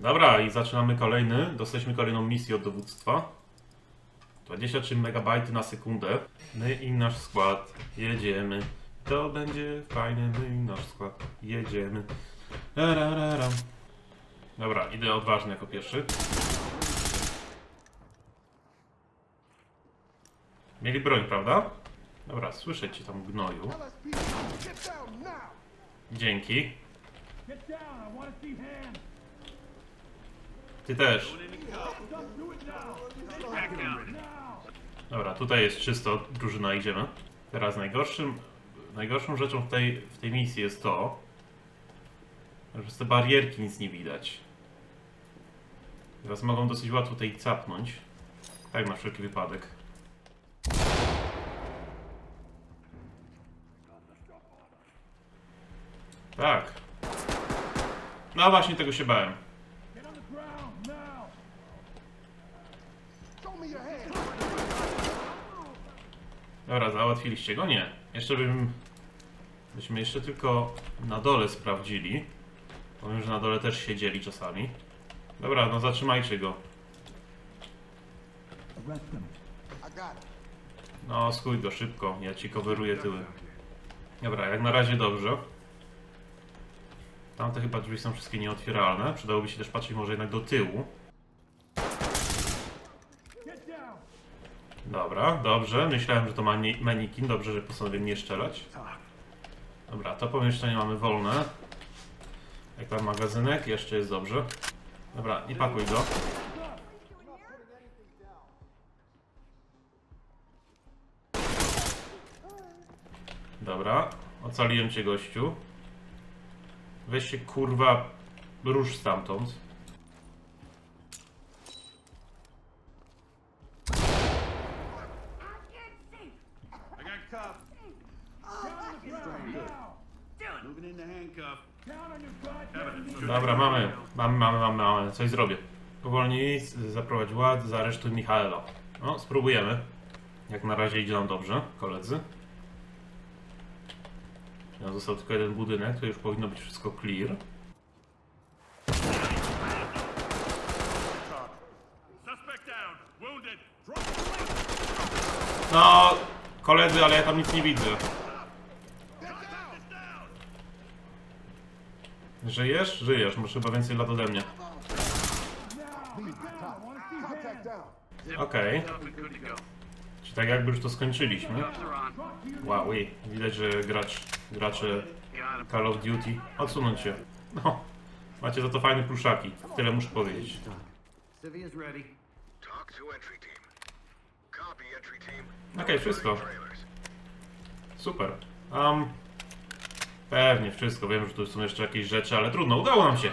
Dobra, i zaczynamy kolejny. Dostaliśmy kolejną misję od dowództwa. 23 MB na sekundę. My i nasz skład jedziemy. To będzie fajny, my i nasz skład jedziemy. Ra, ra, ra, ra. Dobra, idę odważny jako pierwszy. Mieli broń, prawda? Dobra, słyszę cię tam gnoju. Dzięki. Get down! I want to see hands! Ty też. Dobra, tutaj jest czysto, drużyna, idziemy. Teraz najgorszym, najgorszą rzeczą w tej, w tej misji jest to, że z te barierki nic nie widać. Teraz mogą dosyć łatwo tutaj capnąć. Tak na wszelki wypadek. Tak. No właśnie tego się bałem. Dobra, załatwiliście go? Nie. Jeszcze bym... Byśmy jeszcze tylko na dole sprawdzili. Powiem, że na dole też siedzieli czasami. Dobra, no zatrzymajcie go. No, skuj go szybko, ja ci coveruję tyły. Dobra, jak na razie dobrze. Tamte chyba drzwi są wszystkie nieotwieralne. Przydałoby się też patrzeć może jednak do tyłu. Dobra, dobrze. Myślałem, że to mani- manikin. Dobrze, że postanowiłem nie strzelać. Dobra, to pomieszczenie mamy wolne. Jak tam magazynek? Jeszcze jest dobrze. Dobra, i pakuj go. Dobra, ocaliłem cię gościu. Weź się kurwa rusz stamtąd. Dobra, mamy, mamy, mamy, mamy, mamy. Coś zrobię. Powolni, z- zaprowadź ład, zaresztuj Michaela. No, spróbujemy. Jak na razie idzie nam dobrze, koledzy. No, został tylko jeden budynek, to już powinno być wszystko clear. No, koledzy, ale ja tam nic nie widzę. Żyjesz? Żyjesz, masz chyba więcej lat ode mnie. Okej. Czyli tak jakby już to skończyliśmy. Wow, i widać, że gracz, gracze Call of Duty. Odsunąć się. No, macie za to fajne pluszaki. Tyle muszę powiedzieć. Okej, wszystko. Trailers. Super. Um, pewnie wszystko. Wiem, że tu są jeszcze jakieś rzeczy, ale trudno. Udało nam się.